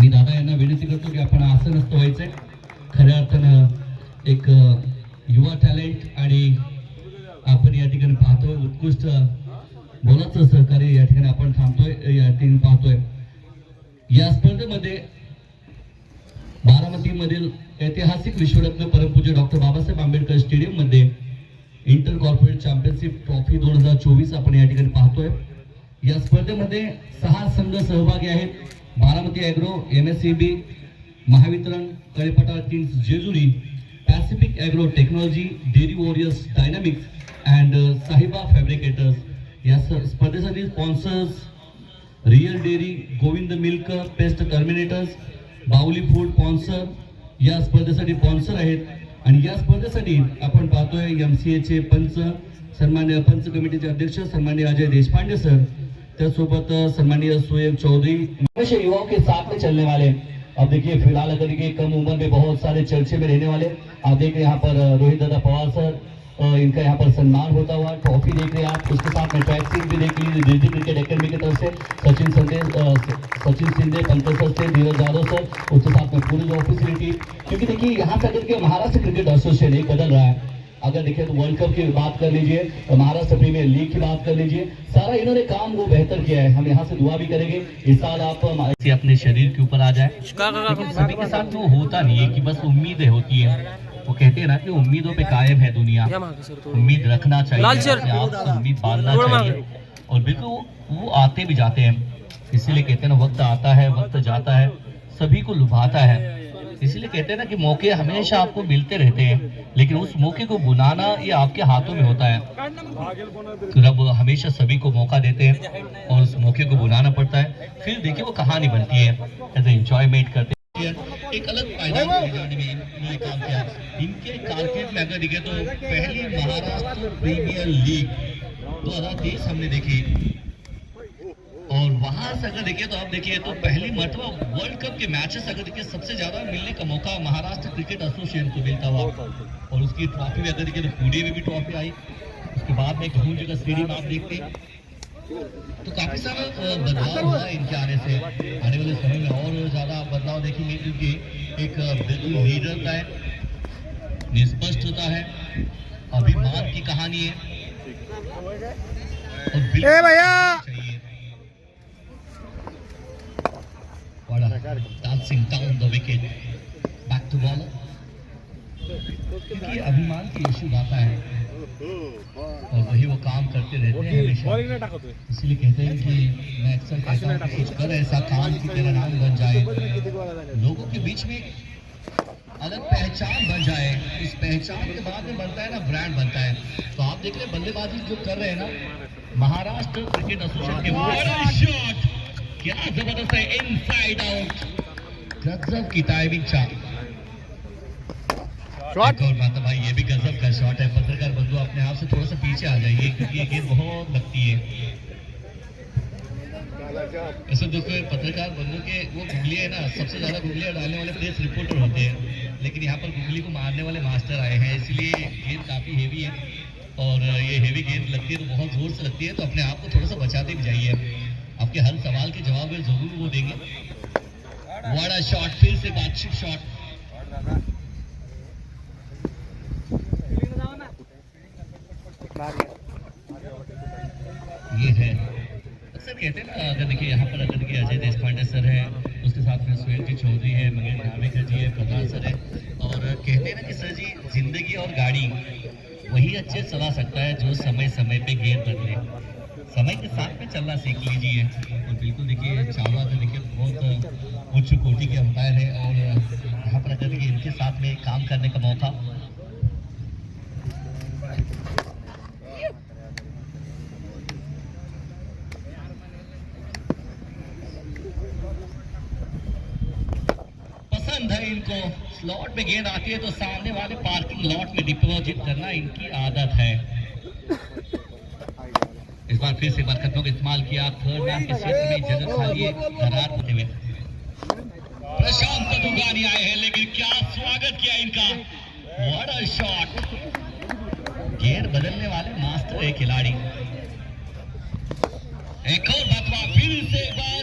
मी दादा यांना विनंती करतो की आपण असं नसतं व्हायचंय. खऱ्या अर्थानं एक युवा टॅलेंट आणि आपण या ठिकाणी पाहतोय उत्कृष्ट बोलाचं सहकार्य या ठिकाणी आपण थांबतोय या ठिकाणी पाहतोय. या स्पर्धेमध्ये बारामतीमधील ऐतिहासिक विश्वरत्न परमपूज्य डॉक्टर बाबासाहेब आंबेडकर स्टेडियममध्ये इंटर कॉर्पोरेट चॅम्पियनशिप ट्रॉफी दोन हजार चोवीस आपण या ठिकाणी पाहतोय. या स्पर्धेमध्ये सहा संघ सहभागी आहेत. Baramati agro M S C B Mahavitaran कळेपटाळ kings Jejuri Pacific agro technology dairy warriors dynamics and Sahiba fabricators. या स्पर्धेसाठी sponsors real dairy Govind milk pest terminators Bahuli food sponsor. या स्पर्धेसाठी स्पॉन्सर आहेत आणि या स्पर्धेसाठी आपण पाहतोय एम सी एचे पंच सन्मान्य पंच कमिटीचे अध्यक्ष सन्मान्य अजय देशपांडे सर. त्यासोबत अ, सन्माननीय सुएब चौधरी। हमेशा युवाओं के साथ में चलने वाले अब देखिए फ़िलहाल अगर देखिए कम उम्र में बहुत सारे चर्चे में रहने वाले आप देख रहे यहाँ पर रोहित दादा पवार सर इनका यहाँ पर सम्मान होता हुआ ट्रॉफी देख रहे हैं आप। उसके साथ में ट्रैक सीट भी देख लीजिए दिल्ली क्रिकेट अकेडमी की तरफ़ से सचिन संदे सचिन सिंधे पंकज सस्ते धीरज यादव सर उसके साथ में पूरी जो ऑफिशियल टीम क्योंकि देखिए यहाँ से अगर महाराष्ट्र क्रिकेट एसोसिएशन एक बदल रहा है। अगर देखिए तो वर्ल्ड कप की बात कर लीजिए तो महाराष्ट्र प्रीमियर लीग की बात कर लीजिए सारा इन्होंने काम वो बेहतर किया है। हम यहाँ से दुआ भी करेंगे इस साल आप अपने शरीर के ऊपर आ जाए। सभी के साथ वो होता नहीं है कि बस उम्मीदें होती है। वो कहते हैं ना कि उम्मीदों पे कायम है दुनिया. उम्मीद रखना चाहिए। उम्मीद बांधना चाहिए। और बिल्कुल वो आते भी जाते हैं। इसीलिए कहते हैं ना वक्त आता है वक्त जाता है। सभी को लुभाता है। इसीलिए कहते हैं ना कि मौके हमेशा आपको मिलते रहते हैं, लेकिन उस मौके को बुनाना ये आपके हाथों में होता है। तो रब हमेशा सभी को मौका देते हैं और उस मौके को बुनाना पड़ता है। फिर देखिए वो कहानी बनती है एज एंजॉयमेंट करते हैं। एक अलग में काम किया। इनके कारकिर्द में अगर देखें तो पहली महाराष्ट्र प्रीमियर लीग 2023 हमने देखी। और वहाँ से अगर देखिए तो आप देखिए तो पहली मरतबा वर्ल्ड कप के मैचेस अगर देखिए सबसे ज़्यादा मिलने का मौका महाराष्ट्र क्रिकेट एसोसिएशन को मिलता हुआ। और उसकी ट्रॉफी भी अगर देखिए तो पुणे में भी ट्रॉफी आई। उसके बाद में गूंज का स्टेडियम आप देखते तो काफ़ी सारा बदलाव हुआ है इनके आने से। आने वाले समय में और ज़्यादा बदलाव देखेंगे क्योंकि एक बिल्कुल लीडर का है निष्पष्टता है अभिमान की कहानी है। और बिल्कुल भैया! Dancing down the wicket. Back to ball. क्योंकि अभिमान की यीशु गाता है। और वही वो काम करते रहते हैं हमेशा। इसलिए कहते हैं कि मैं अक्सर कहता हूँ कुछ कर ऐसा काम कि तेरा नाम बन जाए। लोगों के बीच में अलग पहचान बन जाए। इस पहचान के बाद में बनता है ना ब्रांड बनता है। तो आप देख रहे हैं बल्लेबाजी जो कर रहे हैं ना महाराष्ट्र क्रिकेट एसोसिएशन के क्या ज़बरदस्त है इनसाइड आउट गजब की टाइमिंग एक और बात भाई ये भी गजब का शॉट है। पत्रकार बंधु अपने आप से थोड़ा सा पीछे आ जाइए क्योंकि ये गेंद बहुत लगती है। ऐसे देखो पत्रकार बंधु के वो गुगली है ना सबसे ज़्यादा गुगलियाँ डालने वाले प्रेस रिपोर्टर होते हैं। लेकिन यहाँ पर गुगली को मारने वाले मास्टर आए हैं इसलिए गेंद काफ़ी हेवी है। और ये हेवी गेंद लगती है तो बहुत ज़ोर से लगती है तो अपने आप को थोड़ा सा बचाते भी जाइए। आपके हर सवाल के जवाब में ज़रूर वो देंगे। वाड़ा शॉट फिर से बातचीत शॉट ये है। अक्सर कहते हैं ना, अगर देखिए, यहाँ पर अगर देखिए, अजय देश पांडे सर है, उसके साथ में सुहेल जी चौधरी है, मंगेश नाविकर जी है प्रधान सर है, और कहते हैं ना कि सर जी, ज़िंदगी और गाड़ी, वही अच्छे चला सकता है जो समय समय पे गेयर बदले। समय के साथ में चलना सीख लीजिए। और बिल्कुल देखिए चावला तो देखिए, बहुत उच्च कोटि के अंपायर है और यहाँ पर अगर इनके साथ में काम करने का मौका। पसंद इनको। स्लॉट में गेंद आती है तो सामने वाले पार्किंग लॉट में डिपॉजिट करना इनकी आदत है। इस बार फिर से बरकतों का इस्तेमाल किया। थर्ड मैन के क्षेत्र में जगह खाली करार होते हुए। प्रशांत दुगानी आए हैं, लेकिन क्या स्वागत किया इनका। अ शॉट गियर बदलने वाले मास्टर है खिलाड़ी। एक और बतवा फिर से बार।